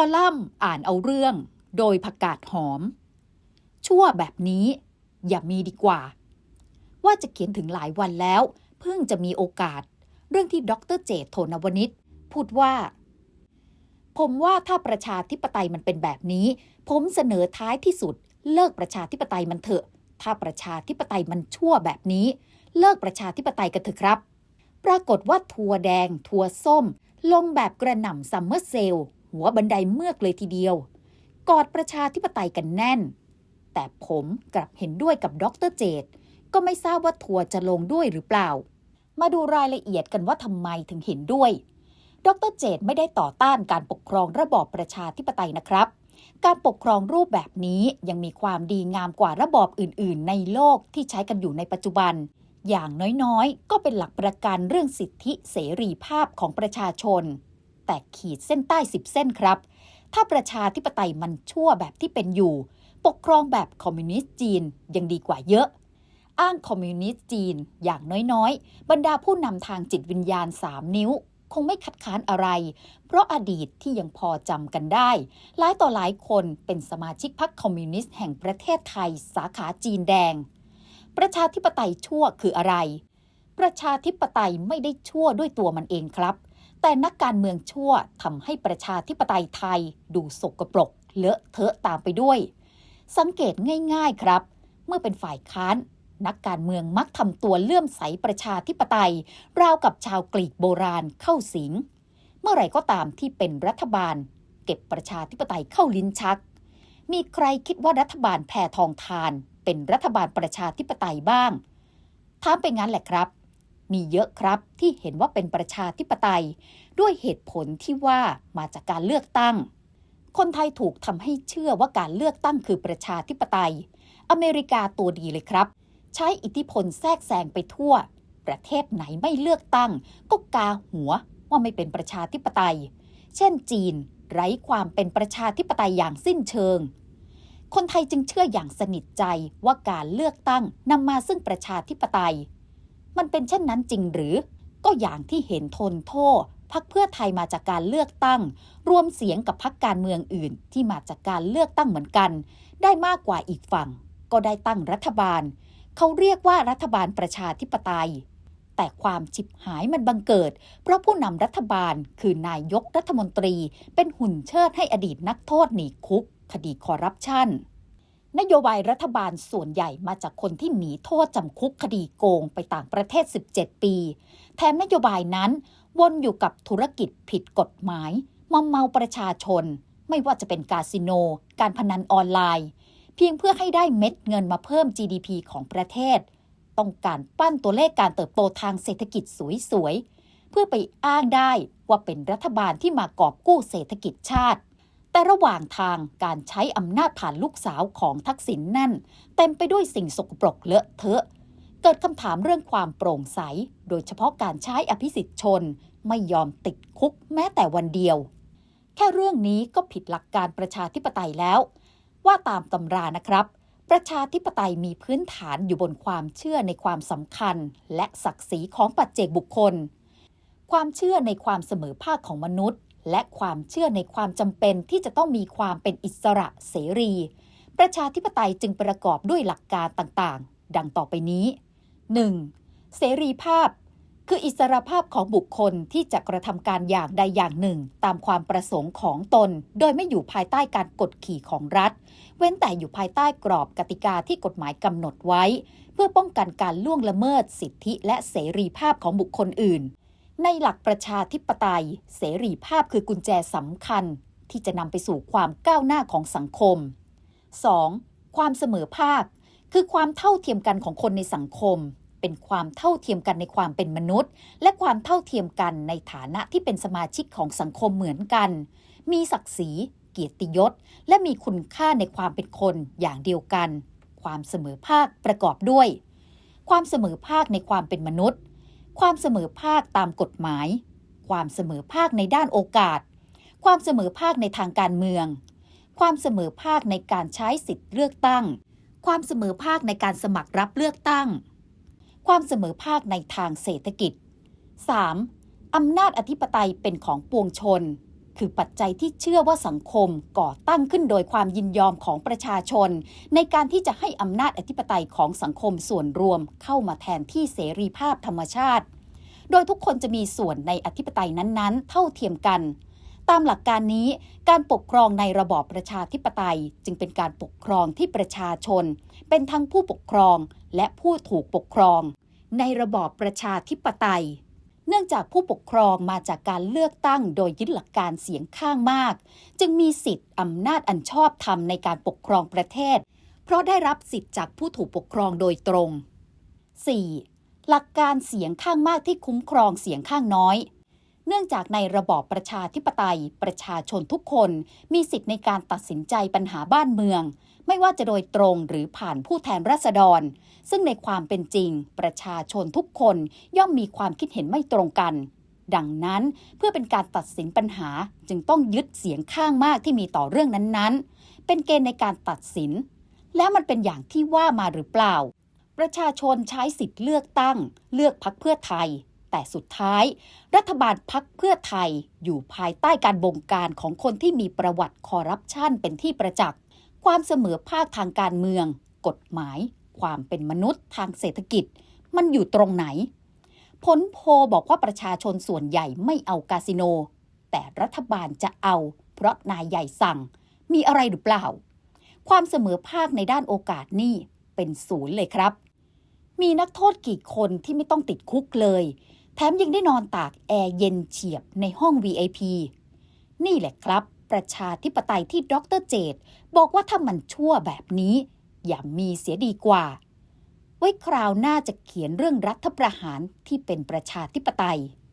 อลัมน์อ่านเอาเรื่อง โดยผักกาดหอม ชั่วแบบนี้อย่ามีดีกว่า ว่าจะเขียนถึงหลายวันแล้ว เพิ่งจะมีโอกาส เรื่องที่ดรเจตโทนวนิชพูดว่า ผมว่าถ้าประชาธิปไตยมันเป็นแบบนี้ ผมเสนอท้ายที่สุด เลิกประชาธิปไตยมันเถอะ ถ้าประชาธิปไตยมันชั่วแบบนี้ เลิกประชาธิปไตยกันเถอะครับ ปรากฏว่าทัวแดง ทัวส้ม ลงแบบกระหน่ำซัมเมอร์เซลล์ หัวบันไดเมือกเลยทีเดียว กอดประชาธิปไตยกันแน่น แต่ผมกลับเห็นด้วยกับดรเจต ก็ไม่ทราบว่าทัวร์จะลงด้วยหรือเปล่า มาดูรายละเอียดกันว่าทำไมถึงเห็นด้วย ดรเจตไม่ได้ต่อต้านการปกครองระบอบประชาธิปไตยนะครับการปกครองรูปแบบนี้ยังมีความดีงามกว่าระบอบอื่น ๆ ในโลกที่ใช้กันอยู่ในปัจจุบัน อย่างน้อย ๆ ก็เป็นหลักประกันเรื่องสิทธิเสรีภาพของประชาชน แต่ขีดเส้นใต้สิบเส้นครับ ถ้าประชาธิปไตยมันชั่วแบบที่เป็นอยู่ ปกครองแบบคอมมิวนิสต์จีนยังดีกว่าเยอะ อ้างคอมมิวนิสต์จีนอย่างน้อยๆ บรรดาผู้นำทางจิตวิญญาณ 3 นิ้ว คงไม่คัดค้านอะไร เพราะอดีตที่ยังพอจำกันได้ หลายต่อหลายคนเป็นสมาชิกพรรคคอมมิวนิสต์แห่งประเทศไทย สาขาจีนแดง ประชาธิปไตยชั่วคืออะไรประชาธิปไตยไม่ได้ชั่วด้วยตัวมันเองครับ แต่นักการเมืองชั่วทำให้ประชาธิปไตยไทย ดูสกปรก เลอะเทอะตามไปด้วย สังเกตง่าย ๆครับ เมื่อเป็นฝ่ายค้าน นักการเมืองมักทำตัวเลื่อมใสประชาธิปไตย ราวกับชาวกรีกโบราณเข้าสิง เมื่อไหร่ก็ตามที่เป็นรัฐบาล เก็บประชาธิปไตยเข้าลิ้นชัก มีใครคิดว่ารัฐบาลแพทองทาน เป็นรัฐบาลประชาธิปไตยบ้างถามไปงั้นแหละครับ มีเยอะครับที่เห็นว่าเป็นประชาธิปไตย ด้วยเหตุผลที่ว่ามาจากการเลือกตั้ง คนไทยถูกทำให้เชื่อว่าการเลือกตั้งคือประชาธิปไตย อเมริกาตัวดีเลยครับ ใช้อิทธิพลแทรกแซงไปทั่ว ประเทศไหนไม่เลือกตั้ง ก็กาหัวว่าไม่เป็นประชาธิปไตย เช่นจีน ไร้ความเป็นประชาธิปไตยอย่างสิ้นเชิงคนไทยจึงเชื่ออย่างสนิทใจว่าการเลือกตั้งนำมาซึ่งประชาธิปไตย มันเป็นเช่นนั้นจริงหรือ ก็อย่างที่เห็นทนโทษพักเพื่อไทยมาจากการเลือกตั้ง รวมเสียงกับพักการเมืองอื่น ที่มาจากการเลือกตั้งเหมือนกัน ได้มากกว่าอีกฝั่ง ก็ได้ตั้งรัฐบาล เขาเรียกว่ารัฐบาลประชาธิปไตย แต่ความฉิบหายมันบังเกิด เพราะผู้นำรัฐบาลคือนายกรัฐมนตรี เป็นหุ่นเชิดให้อดีตนักโทษหนีคุก คดีคอร์รัปชัน นโยบายรัฐบาลส่วนใหญ่มาจากคนที่หนีโทษจำคุกคดีโกงไปต่างประเทศ 17 ปี แถมนโยบายนั้นวนอยู่กับธุรกิจผิดกฎหมายมอมเมาประชาชน ไม่ว่าจะเป็นคาสิโน การพนันออนไลน์ เพียงเพื่อให้ได้เม็ดเงินมาเพิ่ม GDP ของประเทศ ต้องการปั้นตัวเลขการเติบโตทางเศรษฐกิจสวยๆ เพื่อไปอ้างได้ว่าเป็นรัฐบาลที่มากอบกู้เศรษฐกิจชาติ แต่ระหว่างทางการใช้อำนาจผ่านลูกสาวของทักษิณนนั่น เต็มไปด้วยสิ่งสกปรกเลอะเทอะ เกิดคำถามเรื่องความโปร่งใส โดยเฉพาะการใช้อภิสิทธิชน ไม่ยอมติดคุกแม้แต่วันเดียว แค่เรื่องนี้ก็ผิดหลักการประชาธิปไตยแล้ว ว่าตามตำรานะครับ ประชาธิปไตยมีพื้นฐานอยู่บนความเชื่อในความสำคัญ และศักดิ์ศรีของปัจเจกบุคคล ความเชื่อในความเสมอภาคของมนุษย์ และความเชื่อในความจำเป็นที่จะต้องมีความเป็นอิสระเสรี ประชาธิปไตยจึงประกอบด้วยหลักการต่างๆ ดังต่อไปนี้ 1. เสรีภาพ คืออิสรภาพของบุคคลที่จะกระทำการอย่างใดอย่างหนึ่ง ตามความประสงค์ของตน โดยไม่อยู่ภายใต้การกดขี่ของรัฐ เว้นแต่อยู่ภายใต้กรอบกติกาที่กฎหมายกำหนดไว้ เพื่อป้องกันการล่วงละเมิดสิทธิและเสรีภาพของบุคคลอื่น ในหลักประชาธิปไตย เสรีภาพคือกุญแจสำคัญที่จะนำไปสู่ความก้าวหน้าของสังคม 2. ความเสมอภาค คือความเท่าเทียมกันของคนในสังคม เป็นความเท่าเทียมกันในความเป็นมนุษย์ และความเท่าเทียมกันในฐานะที่เป็นสมาชิกของสังคมเหมือนกัน มีศักดิ์ศรี เกียรติยศ และมีคุณค่าในความเป็นคนอย่างเดียวกัน ความเสมอภาคประกอบด้วย ความเสมอภาคในความเป็นมนุษย์ ความเสมอภาคตามกฎหมาย ความเสมอภาคในด้านโอกาส ความเสมอภาคในทางการเมือง ความเสมอภาคในการใช้สิทธิ์เลือกตั้ง ความเสมอภาคในการสมัครรับเลือกตั้ง ความเสมอภาคในทางเศรษฐกิจ 3. อำนาจอธิปไตยเป็นของปวงชน คือปัจจัยที่เชื่อว่าสังคมก่อตั้งขึ้นโดยความยินยอมของประชาชน ในการที่จะให้อำนาจอธิปไตยของสังคมส่วนรวมเข้ามาแทนที่เสรีภาพธรรมชาติ โดยทุกคนจะมีส่วนในอธิปไตยนั้นๆ เท่าเทียมกัน ตามหลักการนี้การปกครองในระบอบประชาธิปไตย จึงเป็นการปกครองที่ประชาชน เป็นทั้งผู้ปกครองและผู้ถูกปกครอง ในระบอบประชาธิปไตย เนื่องจากผู้ปกครองมาจากการเลือกตั้งโดยยึดหลักการเสียงข้างมาก จึงมีสิทธิ์อำนาจอันชอบธรรมในการปกครองประเทศ เพราะได้รับสิทธิ์จากผู้ถูกปกครองโดยตรง 4. หลักการเสียงข้างมากที่คุ้มครองเสียงข้างน้อย เนื่องจากในระบอบประชาธิปไตย ประชาชนทุกคนมีสิทธิ์ในการตัดสินใจปัญหาบ้านเมือง ไม่ว่าจะโดยตรงหรือผ่านผู้แทนราษฎร ซึ่งในความเป็นจริง ประชาชนทุกคนย่อมมีความคิดเห็นไม่ตรงกัน ดังนั้นเพื่อเป็นการตัดสินปัญหาจึงต้องยึดเสียงข้างมากที่มีต่อเรื่องนั้นๆ เป็นเกณฑ์ในการตัดสิน แล้วมันเป็นอย่างที่ว่ามาหรือเปล่า ประชาชนใช้สิทธิ์เลือกตั้ง เลือกพักเพื่อไทย แต่สุดท้าย รัฐบาลพักเพื่อไทยอยู่ภายใต้การบงการของคนที่มีประวัติคอร์รัปชันเป็นที่ประจักษ์ ความเสมอภาคทางการเมือง กฎหมาย ความเป็นมนุษย์ทางเศรษฐกิจ มันอยู่ตรงไหน ผลโพลบอกว่าประชาชนส่วนใหญ่ไม่เอาคาสิโน แต่รัฐบาลจะเอา เพราะนายใหญ่สั่ง มีอะไรหรือเปล่า ความเสมอภาคในด้านโอกาสนี่เป็นศูนย์เลยครับมีนักโทษกี่คนที่ไม่ต้องติดคุกเลย แถมยังได้นอนตากแอร์เย็นเฉียบในห้อง VIP นี่แหละครับ ประชาธิปไตยที่ดรเจต บอกว่าถ้ามันชั่วแบบนี้ อย่ามีเสียดีกว่า ไว้คราวหน้าจะเขียนเรื่องรัฐประหารที่เป็นประชาธิปไตย